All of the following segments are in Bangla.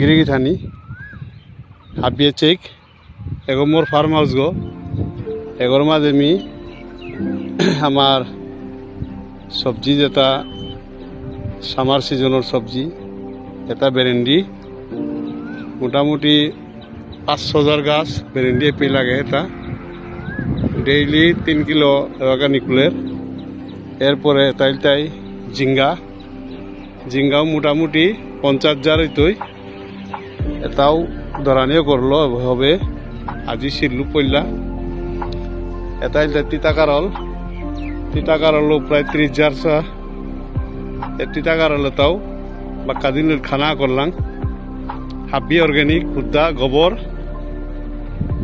গিরিগিথানি হাবিয়ে চেক এগো মোর ফার্ম হাউস গো। এগোর মাঝে মি আমার সবজি যেটা সামার সিজনের সবজি, এটা বেরেন্ডি। মোটামুটি পাঁচ হাজার গাছ বেরেন্ডি এপি লাগে এটা। ডেইলি তিন কিলো এবাকা নিকুলের। এরপরে তাই তাই জিঙ্গা। জিঙ্গাও মোটামুটি পঞ্চাশ হাজার হইতই। এটাও দরানিও করল হবে আজি সিরলু পইলা। এটাই তিতা কারল তিতা কারল প্রায় ত্রিশ হাজার চা। এ তিতা কারল এটাও বা দিন খানা করলাম হাবি অর্গানিক খুদ্দা গোবর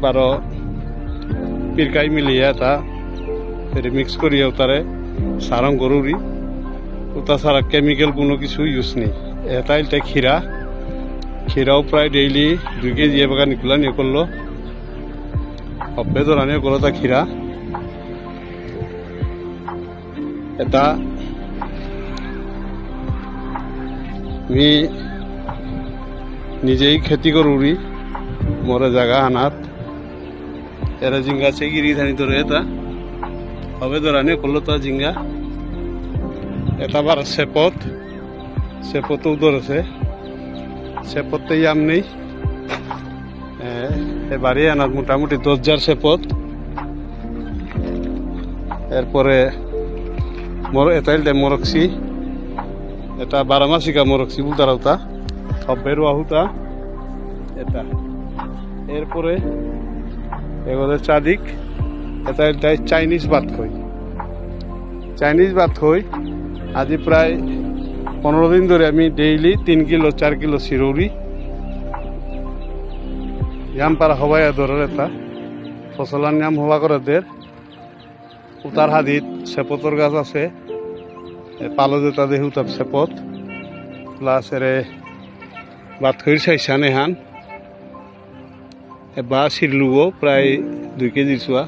বারো পিরকাই মিলিয়ে এটা মিক্স করিয়ে তারে সারং গরুরি ওটা ছাড়া কেমিক্যাল কোনো কিছু ইউজ নেই। এটাই এটা ক্ষীরা ক্ষীরাও প্রায় ডেইলি দুই কেজি এবার নিকুলা নিয়ে করল। হবে ধরানিও করল তা ক্ষীরা এটা আমি নিজেই খেতি করুরি মরে জায়গা আনাত। এরা জিঙ্গা আছে, গিরি ধানি ধরে এটা। হবে ধরানি করল তা জিঙ্গা এটা বার সেপত সেপতও ধরেছে সেপতে ইয়াম নেই। এবারে আনার মোটামুটি দশ হাজার সেপত এরপরে মর এটাইল দে মরক্সি, এটা বারামাসিকা মরক্সি উতারাউতা হবের আহুতা এটা। এরপরে এগুলো চাদিক এটা এটাই চাইনিজ ভাত খই। চাইনিজ ভাত খই আজি প্রায় পনেরো দিন ধরে আমি ডেইলি তিন কিলো, চার কিলো সিরৌরি ইয়াম পারা হবাই ধরের এটা। ফসলার নাম হওয়া করে দের উতার হাদিত সেপতর গাছ আছে। পালো যেটা দেহ উতার সেপত প্লাস এরে চাইছান এহান এ বা সিরলুও প্রায় দুই কেজি চুয়া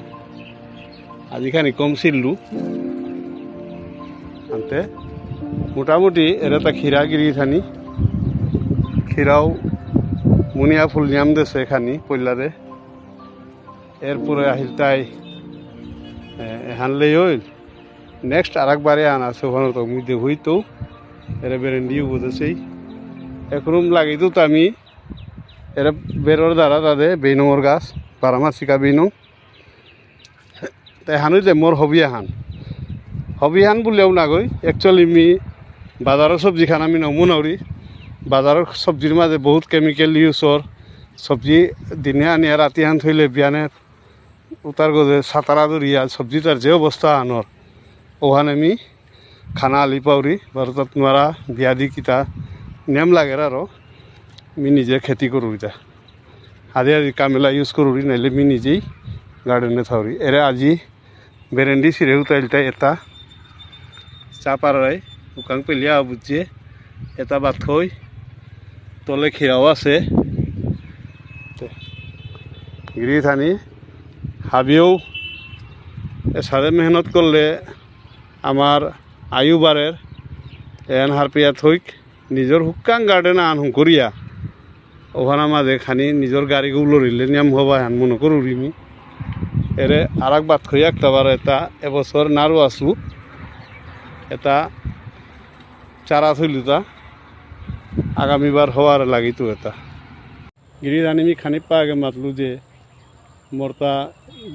আজিখানি কম সিরলু আনতে মোটামুটি এরা ক্ষীরা গিরি থানি। ক্ষীরাও মুনিয়া ফুল নিয়াম দেছে এখানি পইলারে। এরপরে আহিল তাই হানলেই হইল। নেক্সট আর একবারে আন ওখানে তো মুই দেখই তো এরা বেরেন্ডিও বুঝেছেই। একরুম লাগি তো আমি। এরা বেরোর দ্বারা তাদের বেইনঙর গাছ, বারামাসিকা বেইনং। তাই হানুই যে মোর হবি হান হবি হান বুলিও নাগৈ একচুয়ালি মি বাজাৰৰ চব্জি খান আমি নমো নৰি বাজাৰৰ চব্জিৰ মাজে বহুত কেমিকেল ইউজৰ চব্জি দিনে আনি, ৰাতি আন থৈলে বিয়ানে উতার গজে সাতারা দরিয়া সবজি তার যে অবস্থা আনর ওখানে আমি খানা আলি পাউরি ভারতত নোৱাৰা বিয়া দি কিতা নেম লাগে আৰু। আমি নিজে খেতি কৰোঁ এতিয়া আদি আজি কামেলা ইউজ কৰোঁ নাইলে আমি নিজেই গাৰ্ডেনে থাউরি এৰে আজি বেৰেণ্ডি চিৰে উতাইলতাই এটা চা শুকান পেলিয়া বুজিয়ে এটা বাট থৈ তলে খীৰাও আছে। গিৰি থানি হাবিও সারে মেহনত করলে আমার আয়ু বাড়ের এন হারপিয়া থইক নিজের হুকাং গার্ডেন আন হুঁকরিয়া ওখানে মাঝে খানি নিজের গাড়িগুলো লড়িলে নিয়ম হবা হান মনে করু রিমি এরে আর এক বাত খই একটা বার এটা এবছর নারু আসু এটা চারা থইলু তা আগামীবার হওয়ার লাগিতো এটা। গিরি রানিমি খানি পা আগে মাতলু যে মোরতা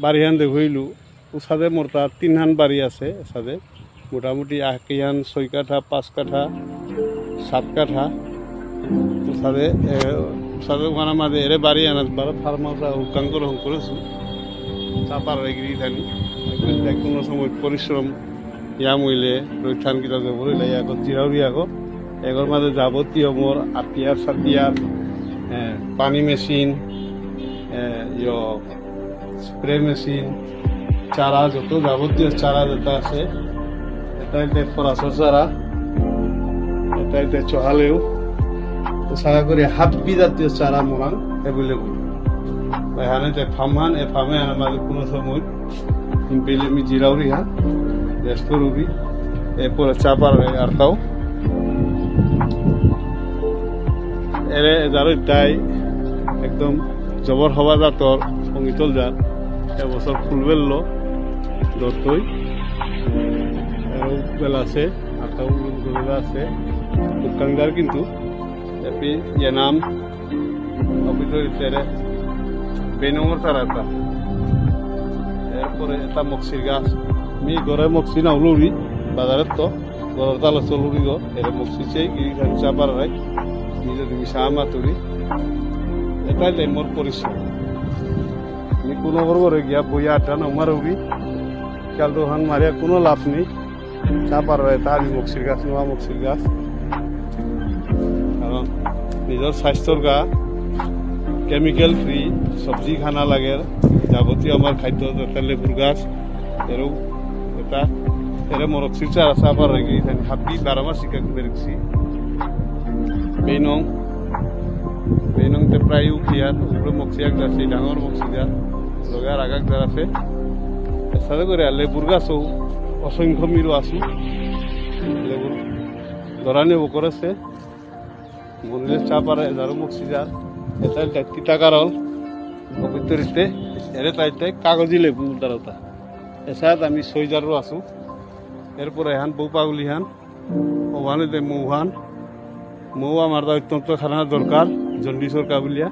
বাড়ি হান দেখইলু উসাদে মোরতা তিনহান বাড়ি আছে এসাদে মোটামুটি আকিয়ান ছয় কাঠা, পাঁচ কাঠা, সাত কাঠা। উসাদে উসাদে ওখানে মাঝে এরে বাড়ি আনাস বারো ফার্ম হাউস হুকাং করে হং করেছু চাপার এগিরি থানি কোনো সময় পরিশ্রম ইয়া মইলে রৈথান কিটা যে বলিলে আগত জিরাউরি আগত। এগর মাঝে যাবতীয় মোর আতিয়ার সাতিয়ার পানি মেশিন ইয় স্প্রে মেশিন চারা যত যাবতীয় চারা যেটা আছে এটা এটা ফরাসর চারা এটা এটা চহালেও, তো সারা করে হাতবি জাতীয় চারা মোরান এভেলেবল এখানে যে ফার্ম এ ফার্মে কোনো সময় পেলে আমি জিরাউরি হান। করবি এরপরে চাপার আর তাও এরে যারা তাই একদম জবর হওয়া জাতর সঙ্গীতল যার এবছর ফুল বেললো দরতই বেল আছে গরুরা আছে উৎকাঙ্গার কিন্তু এপি ইয়ে নাম অভিযোগের বেনমর তারাটা এরপরে এটা মক্সির গাছ আমি ঘরে মক্সি না উলুরি বাজারের তো ঘরের তালে চলুরি গো এর মক্সি চাই গিরি চাপার রাই নিজে তুমি এটাই তাই মোর পরিশ্রম আমি কোনো ঘরে গিয়া বইয়া আটা নমার উবি কাল দোকান মারিয়া কোনো লাভ নেই চা পার রাই তা আমি মক্সির গাছ নোয়া মক্সির গাছ কারণ নিজৰ স্বাস্থ্যৰ গা কেমিকেল ফ্ৰী চব্জি খানা লাগে যাৱতীয় আমাৰ খাদ্য যাতে লেবুৰ গাছ এৰো এটা এৰে মৰক চিচা চাপাৰ হৈ গৈ হাবি বাৰ মাহ চিকা বেৰিছি বেইনং বেইনং তে প্ৰায় উঠিয়াৰ ওপৰে মক্সিয়াক যাচ্ছে ডাঙৰ মক্সিয়াৰ লগাৰ আগাক যাৰ আছে। এচাৰে কৰি লেবুৰ গাছো অসংখ্য মিৰো আছো। লেবুৰ ধরানি ও করেছে। মন্দিরের চাপারে যারো এটা তিতা কারল। পবিত্রিতে এরে তাইতে কাগজি লেবু দারতা এসাত আমি সইজারও আছো। এরপরে এহান বউ পাগলি হান ওখানে দে মৌহান মৌ আমার দা অত্যন্ত খানা দরকার জন্ডিসর কাবুলিয়া।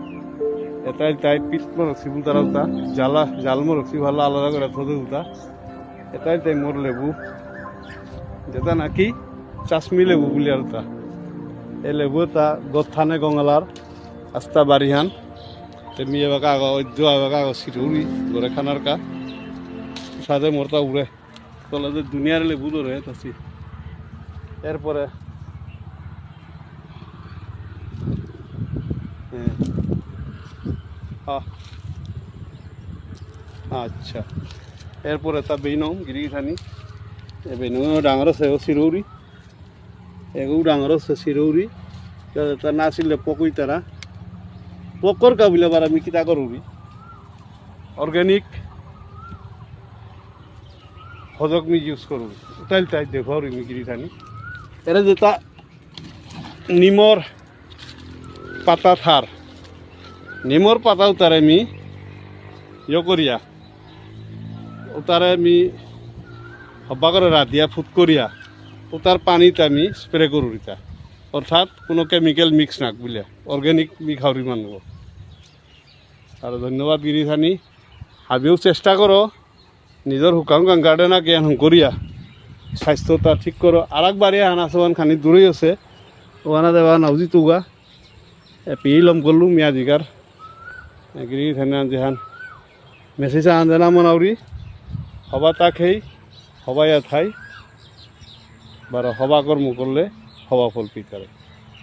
এটাই তাই পিঠ রক্সি বুল দারতা জ্বালা জালমো রক্সি ভালো আলাদা করে থদে উতা। এটাই তাই মোর লেবু। যেটা নাকি চাশমি লেবু বুলি আৰু তা এই লেবু এটা গথানে গঙলাৰ, আস্তা বাৰিহান তেমি এবাকা আগ অদ্য এবাকা আগ চিরুরি গড়ে খানার কা সাজে মোরতা উড়ে। তলে যে দুনিয়ার লেবু ধরে তাছি। এরপরে হ্যাঁ। আচ্ছা। এরপরে তা বেইনম গিরিখানি এ বেইনম ডাঙৰ আছে ও চিরৌরি এগো ডাঙৰ আছে চিৰৌৰি তাৰ নাছিলে পকুই তাৰা পকৰ কাবিলে বাৰ আমি কিতা কৰোঁ অৰ্গেনিক সজক মি ইউজ কৰোঁ তাইল তাই দেখুৱাওঁ মি কিনি থানি এৰে যেটা নিমৰ পাতা থাৰ নিমৰ পাতা উতাৰে আমি ইয় কৰিয়া উতাৰে আমি হবা করে রাধিয়া ফুট করিয়া। ওটার পানিতে আমি স্প্রে করুন এটা অর্থাৎ কোনো কেমিক্যাল মিক্স নাক বুঝলে অর্গ্যানিক মি খাওয়ারি মানব। আর ধন্যবাদ গিরিখানি হাবিও চেষ্টা করো নিজের শুকান গার্ডেন জ্ঞান করিয়া স্বাস্থ্যটা ঠিক করো আর একবারে আনা সবান খানি দূরেই আছে। ওখানে দেওয়া নাউজি তুগা। এপি লম করলু মিয়া জিগার গিরিখানি যেহান মেসেজা আনজানা মনাউরি হবা তাক সেই হবাই থাই বারো হবা কর্ম করলে হবা ফল পিতারে